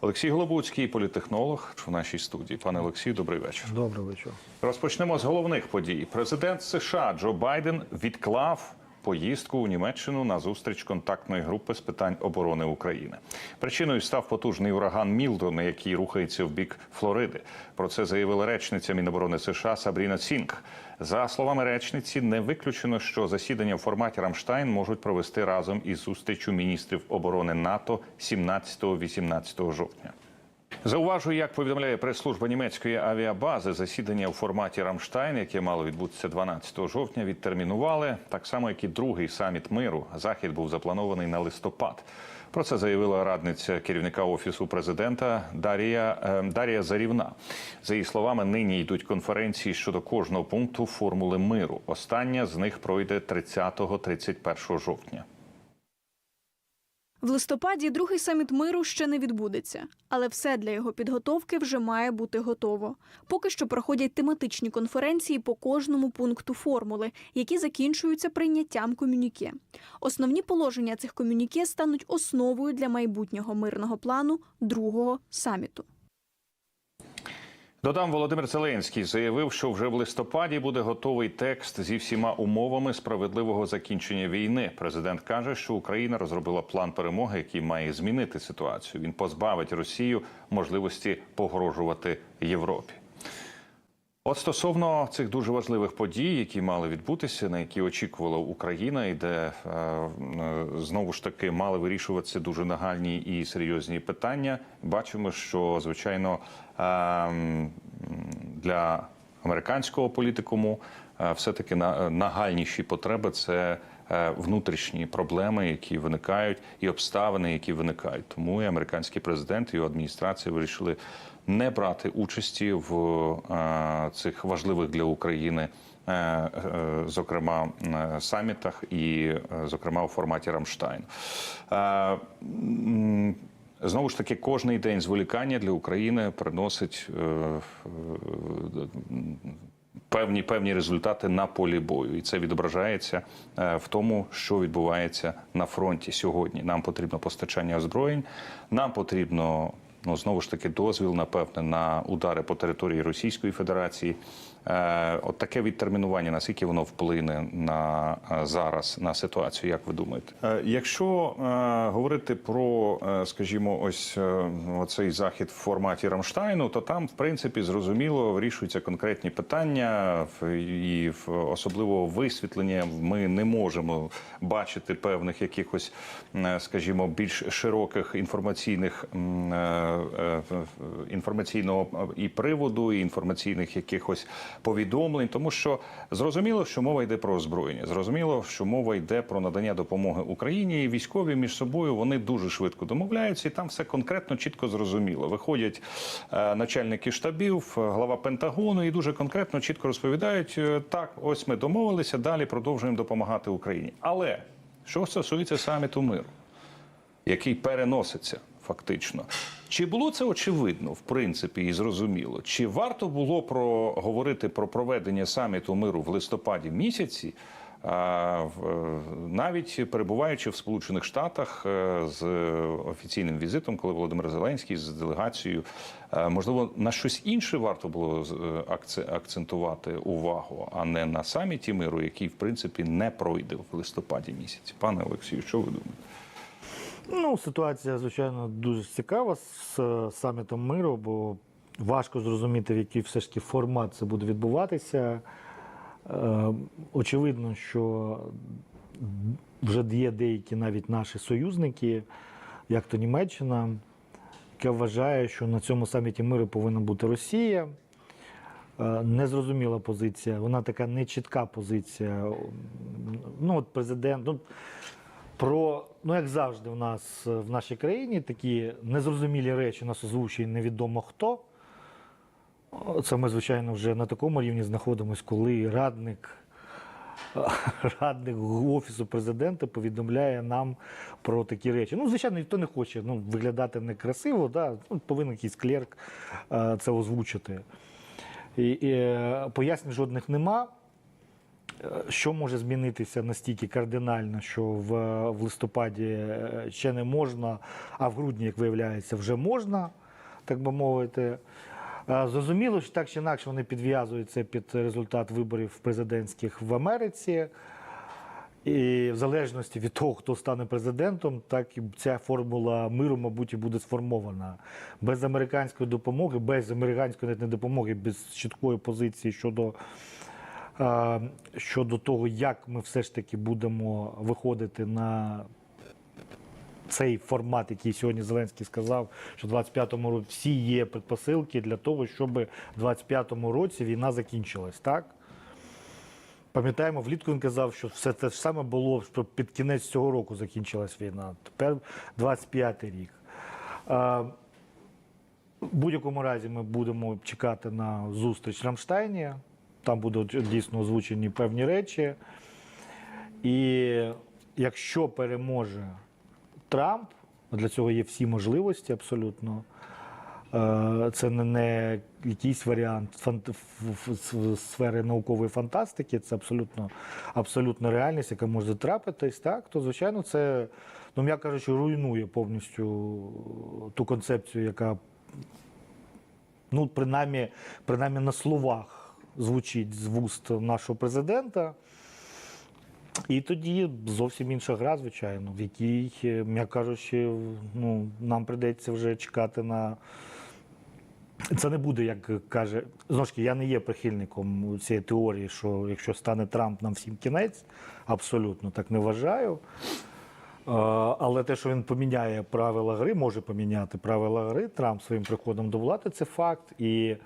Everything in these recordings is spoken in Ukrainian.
Олексій Голобуцький, політехнолог в нашій студії. Пане Олексію, добрий вечір. Добрий вечір. Розпочнемо з головних подій. Президент США Джо Байден відклав поїздку у Німеччину на зустріч контактної групи з питань оборони України. Причиною став потужний ураган Мілдон, який рухається в бік Флориди. Про це заявила речниця Міноборони США Сабріна Сінг. За словами речниці, не виключено, що засідання в форматі Рамштайн можуть провести разом із зустрічю міністрів оборони НАТО 17-18 жовтня. Зауважую, як повідомляє прес-служба німецької авіабази, засідання у форматі Рамштайн, яке мало відбутися 12 жовтня, відтермінували так само, як і другий саміт миру. Захід був запланований на листопад. Про це заявила радниця керівника офісу президента Дарія е, Дарія Зарівна. За її словами, нині йдуть конференції щодо кожного пункту формули миру. Остання з них пройде 30-31 жовтня. В листопаді другий саміт миру ще не відбудеться, але все для його підготовки вже має бути готово. Поки що проходять тематичні конференції по кожному пункту формули, які закінчуються прийняттям комюніке. Основні положення цих комюніке стануть основою для майбутнього мирного плану другого саміту. Додам Володимир Зеленський заявив, що вже в листопаді буде готовий текст зі всіма умовами справедливого закінчення війни. Президент каже, що Україна розробила план перемоги, який має змінити ситуацію. Він позбавить Росію можливості погрожувати Європі. От стосовно цих дуже важливих подій, які мали відбутися, на які очікувала Україна, і де е, е, знову ж таки мали вирішуватися дуже нагальні і серйозні питання. Бачимо, що звичайно для американського політикуму е, все-таки на- нагальніші потреби це е, внутрішні проблеми, які виникають, і обставини, які виникають. Тому і американський президент і його адміністрація вирішили не брати участі в е, цих важливих для України. е, е, Зокрема, е, самітах і, е, зокрема, у форматі Рамштайн. Знову ж таки, кожний день зволікання для України приносить е, е, певні певні результати на полі бою, і це відображається е, в тому, що відбувається на фронті сьогодні. Нам потрібно постачання озброєнь, нам потрібно. Ну, знову ж таки, дозвіл, напевне, на удари по території Російської Федерації. Е, от таке відтермінування, наскільки воно вплине на е, зараз на ситуацію, як ви думаєте? Е, якщо говорити про, скажімо, ось оцей захід в форматі Рамштайну, то там, в принципі, зрозуміло вирішуються конкретні питання, і особливо висвітлення ми не можемо бачити певних якихось, скажімо, більш широких інформаційних інформаційного і приводу, і інформаційних якихось повідомлень, тому що зрозуміло, що мова йде про озброєння. Зрозуміло, що мова йде про надання допомоги Україні. І військові між собою вони дуже швидко домовляються, і там все конкретно чітко зрозуміло. Виходять е, начальники штабів, е, глава Пентагону, і дуже конкретно чітко розповідають: е, так, ось ми домовилися, далі продовжуємо допомагати Україні. Але що стосується саміту миру, який переноситься фактично. Чи було це очевидно, в принципі, і зрозуміло? Чи варто було про говорити про проведення саміту миру в листопаді місяці, навіть перебуваючи в Сполучених Штатах е, з офіційним візитом, коли Володимир Зеленський з делегацією, е, можливо, на щось інше варто було е, акце- акцентувати увагу, а не на саміті миру, який в принципі не пройде в листопаді місяці. Пане Олексію, що ви думаєте? Ну, ситуація, звичайно, дуже цікава з е, самітом миру, бо важко зрозуміти, в який все ж таки формат це буде відбуватися. Е, Очевидно, що вже є деякі навіть наші союзники, як то Німеччина, яка вважає, що на цьому саміті миру повинна бути Росія. Е, Незрозуміла позиція, вона така нечітка позиція. Ну, от президент. Ну, про, ну як завжди, в нас е, в нашій країні такі незрозумілі речі нас озвучує невідомо хто. Це ми, звичайно, вже на такому рівні знаходимося, коли радник, радник офісу президента повідомляє нам про такі речі. Ну, звичайно, ніхто не хоче ну, виглядати некрасиво, да? ну, повинен якийсь клерк е, це озвучити. І, і, е, пояснень жодних нема. Е, Що може змінитися настільки кардинально, що в, в листопаді е, ще не можна, а в грудні, як виявляється, вже можна, так би мовити. Е, Зрозуміло, що так чи інакше вони підв'язуються під результат виборів президентських в Америці. І в залежності від того, хто стане президентом, так і ця формула миру, мабуть, і буде сформована. Без американської допомоги, без американської не допомоги, без чіткої позиції щодо, щодо того, як ми все ж таки будемо виходити на цей формат, який сьогодні Зеленський сказав, що в 25-му році всі є предпосилки для того, щоб в 25-му році війна закінчилась, так? Пам'ятаємо, влітку він казав, що все те ж саме було, що під кінець цього року закінчилась війна. Тепер 25-й рік. В будь-якому разі ми будемо чекати на зустріч Рамштайні. Там будуть дійсно озвучені певні речі. І якщо переможе Трамп, для цього є всі можливості абсолютно. Е, Це не, якийсь варіант сфери наукової фантастики, це абсолютно, абсолютно реальність, яка може трапитись, так, то звичайно це, ну м'яко кажучи, руйнує повністю ту концепцію, яка ну, принаймні, принаймні на словах звучить з вуст нашого президента. І тоді зовсім інша гра, звичайно, в якій, е, м'яко кажучи, ну, нам прийдеться вже чекати на. Це не буде, як каже, знову ж таки, я не є прихильником цієї теорії, що якщо стане Трамп нам всім кінець, абсолютно так не вважаю. Але те, що він поміняє правила гри, може поміняти правила гри Трамп своїм приходом до влади, це факт. І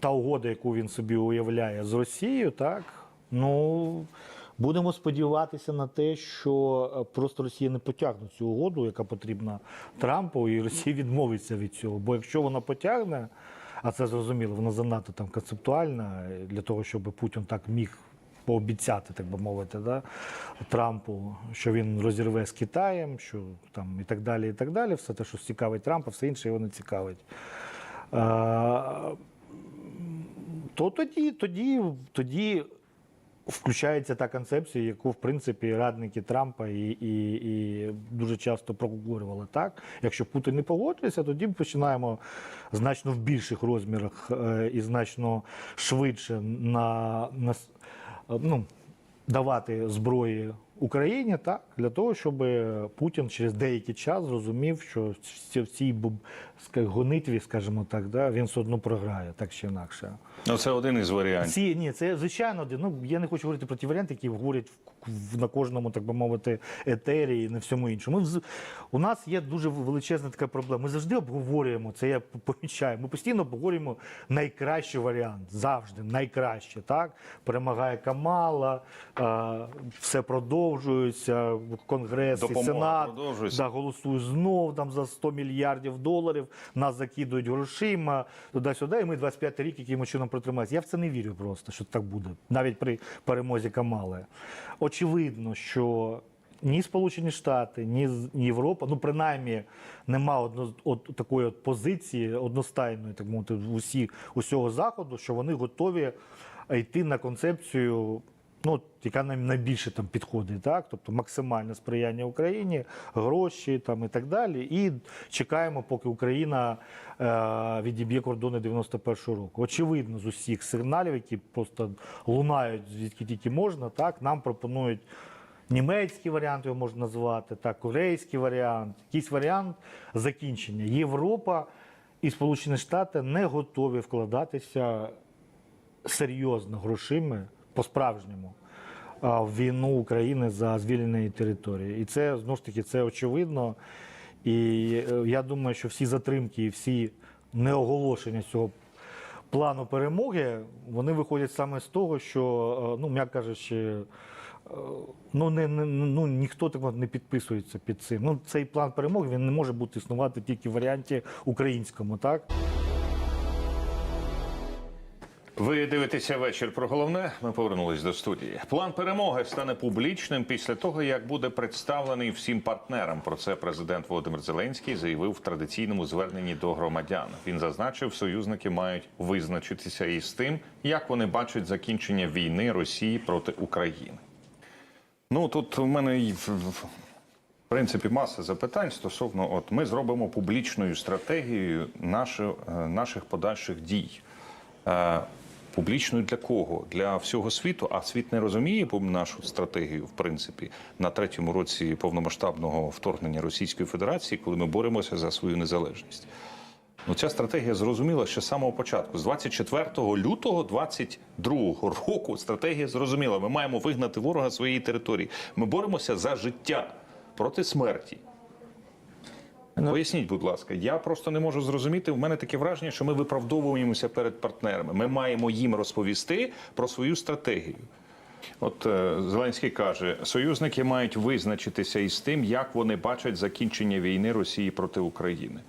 та угода, яку він собі уявляє з Росією, так ну будемо сподіватися на те, що е, просто Росія не потягне цю угоду, яка потрібна Трампу, і Росія відмовиться від цього. Бо якщо вона потягне, а це зрозуміло, вона занадто там концептуальна е, для того, щоб Путін так міг. Пообіцяти, так би мовити, да, Трампу, що він розірве з Китаєм, що там і так далі, і так далі. Все те, що цікавить Трампа, все інше його не цікавить. То тоді, тоді, тоді включається та концепція, яку в принципі радники Трампа і, і, і дуже часто проговорювали. Так, якщо Путін не погоджується, тоді починаємо значно в більших розмірах е, і значно швидше на, на ну, давати зброї Україні, так для того, щоб Путін через деякий час зрозумів, що в цій гонитві, скажімо так, да, він все одно програє, так чи інакше. Ну, це один із варіантів. Ці ні, це звичайно один. Ну я не хочу говорити про ті варіанти, які говорять на кожному, так би мовити, етері і на всьому іншому. Ми вз- у нас є дуже величезна така проблема. Ми завжди обговорюємо це. Я помічаю. Ми постійно обговорюємо найкращий варіант. Завжди найкраще. Так перемагає Камала, все продовжується. Конгрес і Сенат да, голосують знов там за 100 мільярдів доларів. Нас закидують грошима туди-сюди. І ми 25 рік якимось чином протримаємося. Я в це не вірю просто, що так буде, навіть при перемозі Камали. Очевидно, що. Ні Сполучені Штати, ні, Європа, ну принаймні нема одно, от, такої от позиції одностайної, так мовити, усі, усього заходу, що вони готові йти на концепцію, ну яка нам найбільше там підходить, так? Тобто максимальне сприяння Україні, гроші там і так далі. І чекаємо, поки Україна е, відіб'є кордони 91-го року. Очевидно, з усіх сигналів, які просто лунають звідки тільки можна, так нам пропонують. Німецький варіант його можна назвати, так, корейський варіант, якийсь варіант закінчення. Європа і Сполучені Штати не готові вкладатися серйозно грошима по-справжньому війну України за звільнені території. І це знову ж таки це очевидно. І е, я думаю, що всі затримки і всі неоголошення цього плану перемоги вони виходять саме з того, що, е, ну, м'яко кажучи, е, ну, не, не, ну, ніхто так не підписується під цим. Ну, цей план перемоги він не може бути існувати тільки в варіанті українському, так? Ви дивитеся вечір про головне. Ми повернулись до студії. План перемоги стане публічним після того, як буде представлений всім партнерам. Про це президент Володимир Зеленський заявив в традиційному зверненні до громадян. Він зазначив, союзники мають визначитися із тим, як вони бачать закінчення війни Росії проти України. Ну тут у мене в- в- в принципі маса запитань стосовно, от ми зробимо публічною стратегією наші, е, наших подальших дій. Публічною для кого? Для всього світу, а світ не розуміє нашу стратегію, в принципі, на третьому році повномасштабного вторгнення Російської Федерації, коли ми боремося за свою незалежність. Ну, ця стратегія зрозуміла ще з самого початку. З 24 лютого 22 року стратегія зрозуміла. Ми маємо вигнати ворога своєї території. Ми боремося за життя проти смерті. Поясніть, будь ласка, я просто не можу зрозуміти. У мене таке враження, що ми виправдовуємося перед партнерами. Ми маємо їм розповісти про свою стратегію. От е, Зеленський каже, союзники мають визначитися із тим, як вони бачать закінчення війни Росії проти України.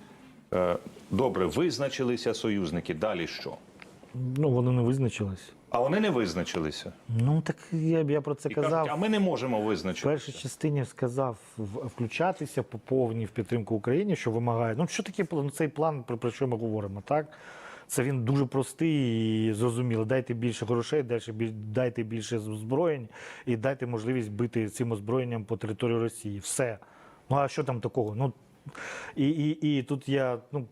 Е, добре, визначилися союзники. Далі що? Ну, вони не визначились. А вони не визначилися. Ну так я, б я про це І казав. кажуть, а ми не можемо В визначитися. першій частині сказав включатися по повній в підтримку Україні, що вимагає. Ну що таке план? Цей план, про, про що ми говоримо, так? Це він дуже простий і зрозумілий. Дайте більше грошей, дайте більше, дайте більше озброєнь і дайте можливість бити цим озброєнням по території Росії. Все. Ну а що там такого? Ну і, і, і тут я ну.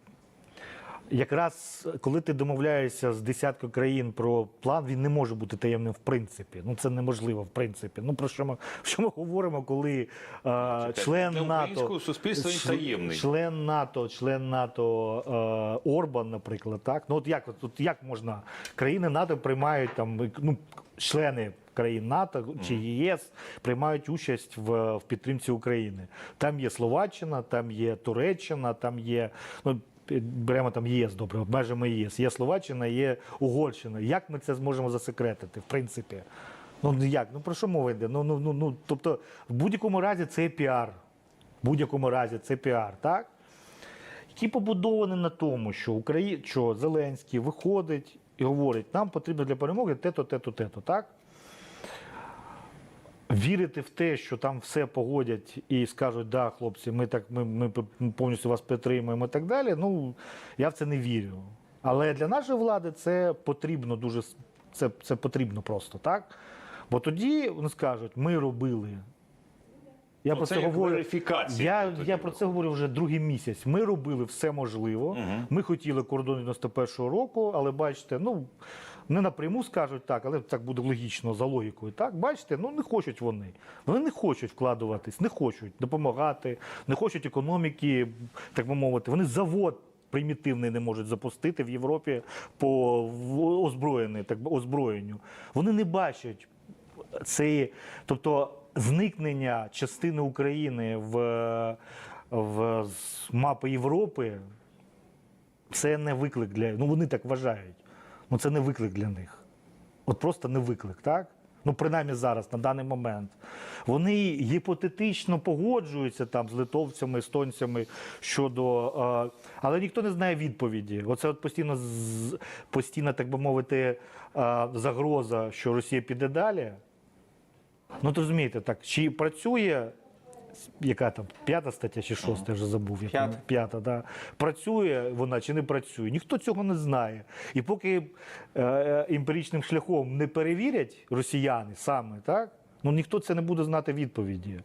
Якраз коли ти домовляєшся з десяткою країн про план, він не може бути таємним в принципі. Ну це неможливо в принципі. Ну про що ми що ми говоримо, коли е, член для НАТО суспільства він член- таємний. член НАТО, член НАТО е, Орбан, наприклад, так ну от як от як можна країни НАТО приймають там ну члени. Країн НАТО чи ЄС приймають участь в, в підтримці України. Там є Словаччина, там є Туреччина, там є ну беремо там ЄС, добре, обмежимо ЄС. Є Словаччина, є Угорщина. Як ми це зможемо засекретити? В принципі, ну як? Ну про що мова йде? Ну ну ну ну тобто, в будь-якому разі це піар. В будь-якому разі це піар, так? Які побудовані на тому, що Украї... що Зеленський виходить і говорить, нам потрібно для перемоги те-то, те-то, те-то, так? Вірити в те, що там все погодять і скажуть, да, хлопці, ми так ми, ми повністю вас підтримуємо і так далі. Ну я в це не вірю. Але для нашої влади це потрібно дуже це, це потрібно просто, так? Бо тоді вони скажуть, ми робили. Я Ну, про це це говорю. Я, тоді я про це говорю вже другий місяць. Ми робили все можливо. Ми хотіли кордон 91-го року, але бачите, ну не напряму скажуть так, але так буде логічно за логікою. Так, бачите, ну не хочуть вони. Вони не хочуть вкладуватись, не хочуть допомагати, не хочуть економіки, так би мовити. Вони завод. Примітивний не можуть запустити в Європі по озброєній, так озброєнню. Вони не бачать це, тобто зникнення частини України в, в з мапи Європи, це не виклик для ну вони так вважають. Ну це не виклик для них. От просто не виклик, так? Ну, принаймні зараз, на даний момент. Вони гіпотетично погоджуються там з литовцями, естонцями щодо. Е, але ніхто не знає відповіді. Оце от постійно, постійно так би мовити, е, загроза, що Росія піде далі. Ну, то розумієте, так, чи працює, яка там п'ята стаття чи шоста, я вже забув. як П'ята. п'ята, да. Працює вона чи не працює? Ніхто цього не знає. І поки е, е, емпіричним шляхом не перевірять росіяни саме, так, ну ніхто це не буде знати відповіді.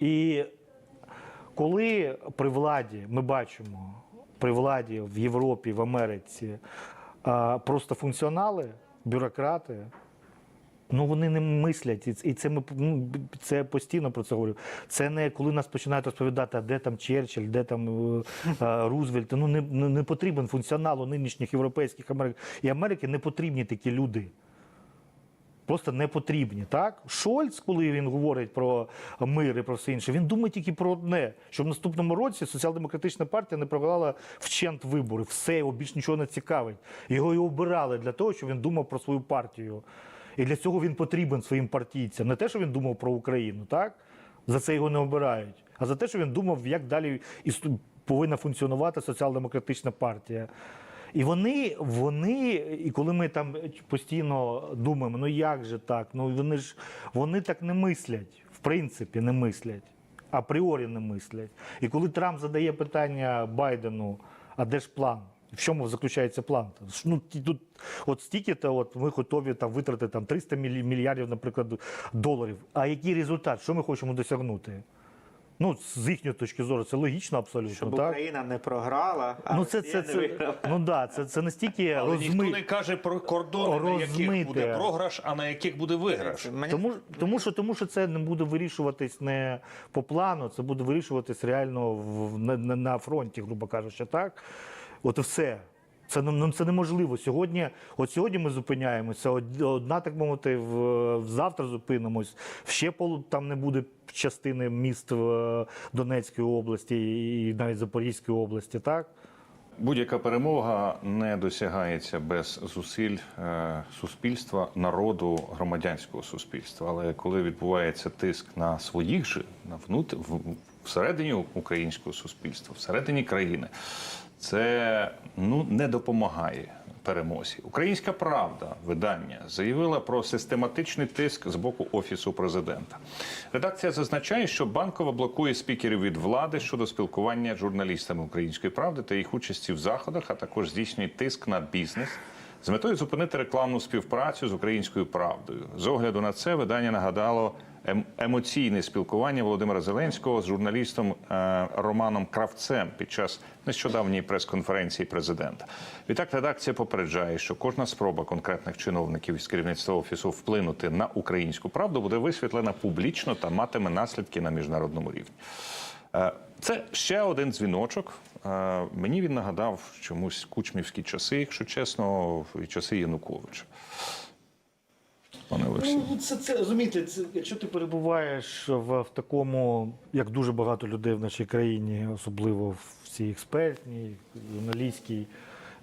І коли при владі ми бачимо при владі в Європі, в Америці просто функціонали, бюрократи, ну вони не мислять, і це- ми ну, це постійно про це говорю. Це не коли нас починають розповідати, а де там Черчилль, де там е, е, Рузвельт. Ну не, не, потрібен функціоналу нинішніх європейських Америк і Америки не потрібні такі люди. Просто не потрібні. Так? Шольц, коли він говорить про мир і про все інше, він думає тільки про одне, що в наступному році соціал-демократична партія не програла вчент вибори. Все його більш нічого не цікавить. Його і обирали для того, щоб він думав про свою партію. І для цього він потрібен своїм партійцям. Не те, що він думав про Україну, так? За це його не обирають, а за те, що він думав, як далі повинна функціонувати соціал-демократична партія. І вони, вони, і коли ми там постійно думаємо, ну як же так? Ну вони ж вони так не мислять, в принципі, не мислять, апріорі не мислять. І коли Трамп задає питання Байдену, а де ж план? В чому заключається план? Ну, тут от стільки-то от ми готові там витратити там 300 мільярдів, наприклад, доларів. А який результат? Що ми хочемо досягнути? Ну, з їхньої точки зору, це логічно абсолютно. Щоб так? Україна не програла, а Ну, це, Росія це, не виграла. ну, да, це, це настільки Але ніхто не каже про кордони, на яких буде програш, а на яких буде виграш. Мені- Тому, тому, що, тому що це не буде вирішуватись не по плану, це буде вирішуватись реально в, на, на, на фронті, грубо кажучи, так? От все. Це, ну, ну, це неможливо. Сьогодні, от сьогодні ми зупиняємося, од- одна, так мовити, в, завтра зупинимось. Ще там не буде частини міст в Донецької області і навіть Запорізької області, так? Будь-яка перемога не досягається без зусиль е, суспільства, народу, громадянського суспільства. Але коли відбувається тиск на своїх же, на внут... в- всередині українського суспільства, всередині країни, це ну не допомагає перемозі. Українська правда видання заявила про систематичний тиск з боку офісу президента. Редакція зазначає, що банкова блокує спікерів від влади щодо спілкування з журналістами української правди та їх участі в заходах, а також здійснює тиск на бізнес. З метою зупинити рекламну співпрацю з українською правдою. З огляду на це видання нагадало емоційне спілкування Володимира Зеленського з журналістом е, Романом Кравцем під час нещодавньої прес-конференції президента. Відтак редакція попереджає, що кожна спроба конкретних чиновників із керівництва офісу вплинути на українську правду буде висвітлена публічно та матиме наслідки на міжнародному рівні. Е, Це ще один дзвіночок. Е, Мені він нагадав чомусь кучмівські часи, якщо чесно, і часи Януковича. Пане Олексій. Ну, це, це розумієте, це, якщо ти перебуваєш в, в такому, як дуже багато людей в нашій країні, особливо в цій експертній, журналістській,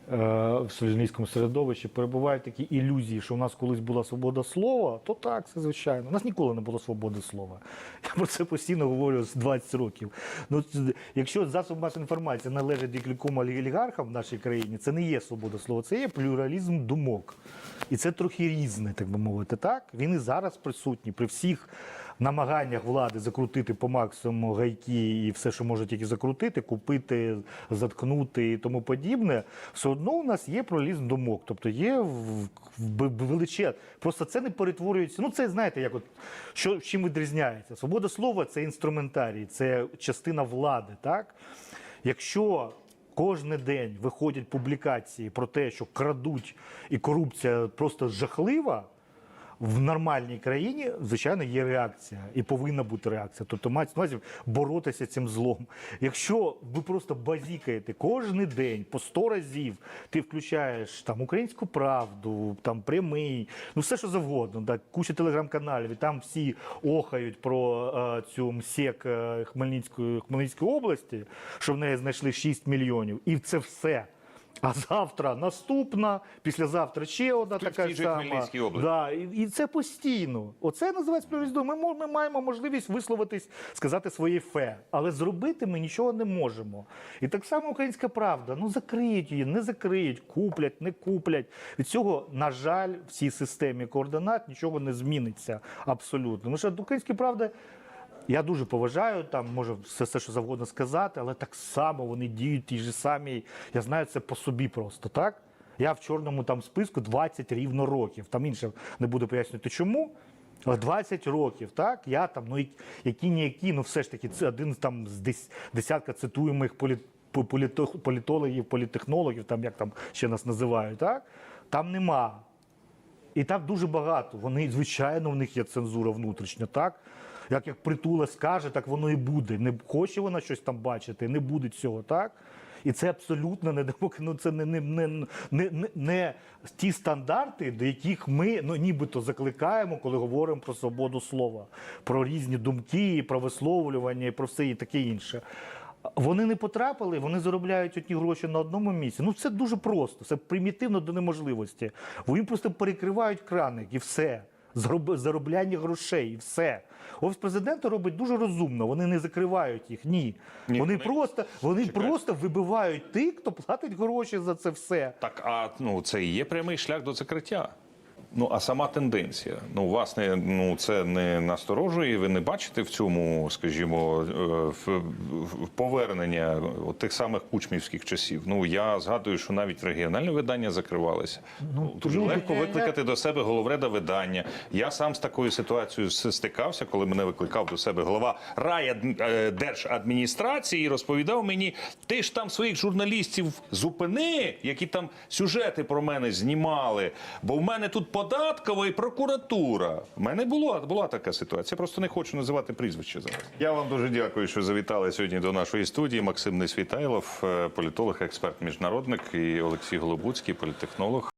в журналістському середовищі, перебувають такі ілюзії, що у нас колись була свобода слова, то так, це звичайно. У нас ніколи не було свободи слова. Я про це постійно говорю з 20 років. Ну, якщо засоб масової інформації належить декільком олігархам в нашій країні, це не є свобода слова, це є плюралізм думок. І це трохи різне, так би мовити. Так він і зараз присутній при всіх намаганнях влади закрутити по максимуму гайки і все, що може тільки закрутити, купити, заткнути і тому подібне. Одно у нас є пролізний думок, тобто є в- в- в- Просто це не перетворюється. Ну це знаєте, як от що чим відрізняється. Свобода слова це інструментарій, це частина влади. Так якщо Кожен день виходять публікації про те, що крадуть і корупція просто жахлива. В нормальній країні, звичайно, є реакція і повинна бути реакція. Тобто на увазі боротися цим злом. Якщо ви просто базікаєте кожен день по 100 разів, ти включаєш там українську правду, там прямий, ну все що завгодно, так, куча телеграм-каналів, і там всі охають про е, цю МСЕК е, Хмельницької, Хмельницької області, що в неї знайшли 6 мільйонів, і це все. А завтра наступна, післязавтра ще одна Тут в така тій же сама. Хмельницькій області. Да, і, і це постійно. Оце називається плюралізм. Ми, мо- ми маємо можливість висловитись, сказати своє фе, але зробити ми нічого не можемо. І так само українська правда. Ну закриють її, не закриють, куплять, не куплять. Від цього, на жаль, в цій системі координат нічого не зміниться абсолютно. Тому що українська правда. Я дуже поважаю, там може все, все, що завгодно сказати, але так само вони діють ті ж самі. Я знаю це по собі просто, так? Я в чорному там списку 20 рівно років. Там інше не буду пояснювати чому. Але 20 років, так? Я там, ну які ніякі, ну все ж таки, це один там з дес- десятка цитуємих політ, політологів, політехнологів, там як там ще нас називають, так? Там нема і так дуже багато. Вони, звичайно, в них є цензура внутрішня, так? Як, як притула скаже, так воно і буде. Не хоче вона щось там бачити, не буде цього, так? І це абсолютно не ну, це не, не, не, не, не ті стандарти, до яких ми ну, нібито закликаємо, коли говоримо про свободу слова, про різні думки, про висловлювання і про все і таке інше. Вони не потрапили, вони заробляють одні гроші на одному місці. Ну це дуже просто, це примітивно до неможливості. Вони просто перекривають краник і все. Зароб- заробляння грошей. і Все. Офіс президента робить дуже розумно. Вони не закривають їх. Ні. Ні, вони, вони- просто вони Чекайте. просто вибивають тих, хто платить гроші за це все. Так, а ну це і є прямий шлях до закриття. Ну а сама тенденція. Ну, вас не ну це не насторожує. Ви не бачите в цьому, скажімо, е, в, в- повернення от тих самих кучмівських часів. Ну я згадую, що навіть регіональні видання закривалися. Ну, дуже люди- легко викликати до себе головреда видання. Я сам з такою ситуацією стикався, коли мене викликав до себе голова райдержадміністрації і розповідав мені: ти ж там своїх журналістів зупини, які там сюжети про мене знімали. Бо в мене тут податкова і прокуратура. У мене була, була така ситуація. Просто не хочу називати прізвище зараз. Я вам дуже дякую, що завітали сьогодні до нашої студії. Максим Несвітайлов, е, політолог, експерт, міжнародник, і Олексій Голобуцький, політехнолог.